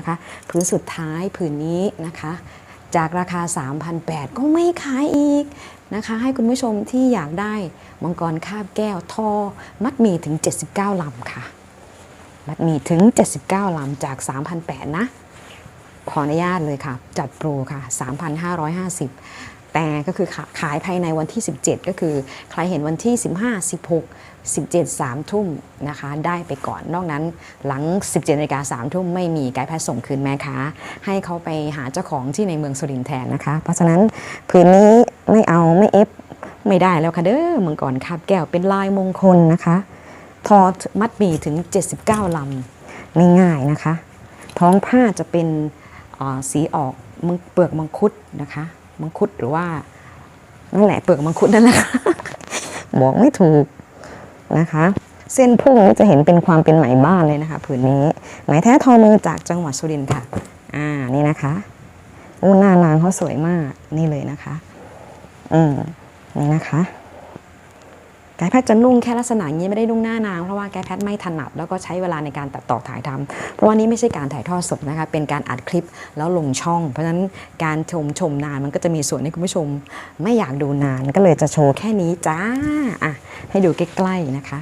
นะคะผืนสุดท้ายผืนนี้นะคะ จากราคา 3,800 ก็ไม่ขายอีกนะคะ ให้คุณผู้ชมที่อยากได้มังกรคาบแก้วทอมัดหมีถึง 79 ลำค่ะ มัดหมีถึง 79 ลำจาก 3,800 นะ ขออนุญาตเลยค่ะ จัดโปรค่ะ 3,550 แต่ก็คือขายภายในวันที่ 17 ก็คือใครเห็นวันที่ 15 16 17 3 ทุ่มนะคะ ได้ไปก่อนนอกนั้นหลัง 17นาฬิกา3ทุ่มไม่มีไกด์แพทส่งคืนแม่ค้าให้เขาไปหาเจ้าของที่ในเมืองสุรินทร์แทนนะคะ เพราะฉะนั้นผืนนี้ไม่เอาไม่เอฟไม่ได้แล้วค่ะเด้อมังกรคาบแก้วเป็นลายมงคลนะคะ ทอมัดมีถึง 79 ลำไม่ง่ายนะคะ ท้องผ้าจะเป็นสีออกเปลือกมังคุดนะคะ มังคุดหรือว่านั่นแหละเปลือกมังคุดนั่นแหละค่ะบอกไม่ถูกนะคะ เส้นพุ่งนี่จะเห็นเป็นความเป็นไหมบ้านเลยนะคะผืนนี้ไหมแท้ทอมือจากจังหวัดสุรินทร์ค่ะ อ่านี่นะคะอู้หน้านางเขาสวยมากนี่เลยนะคะ อืมนี่นะคะ กด์แพทย์จะนุ่งแค่ลักษณะงนี้ไม่ได้นุ่งหน้านาง เพราะว่าไกด์แพทย์ไม่ถนัดแล้วก็ใช้เวลาในการตัดต่อถ่ายทำเพราะว่านี่ไม่ใช่การถ่ายทอดสดนะคะเป็นการอัดคลิปแล้วลงช่อง เพราะฉะนั้นการชมชมนานมันก็จะมีส่วนให้คุณผู้ชม ไม่อยากดูนานก็เลยจะโชว์แค่นี้จ้าอะให้ดูใกล้ๆนะคะ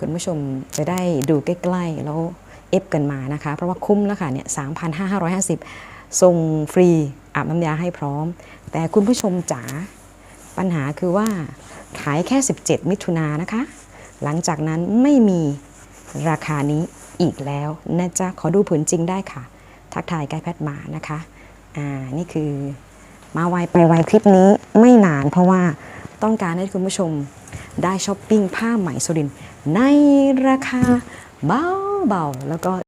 คุณผู้ชมจะได้ดูใกล้ๆแล้วเอฟกันมานะคะ เพราะว่าคุ้มแล้วค่ะเนี่ย3,550ส่งฟรีอาบน้ำยาให้พร้อม แต่คุณผู้ชมจ๋าปัญหาคือว่า ขายแค่ 17 มิถุนายนนะคะ หลังจากนั้นไม่มีราคานี้อีกแล้วนะจ๊ะ ขอดูผืนจริงได้ค่ะ ทักทายไกด์แพทมานะคะ อ่า นี่คือมาไวไปไวคลิปนี้ไม่นานเพราะว่าต้องการให้คุณผู้ชมได้ช้อปปิ้งผ้าไหมสุรินในราคาเบาๆ แล้วก็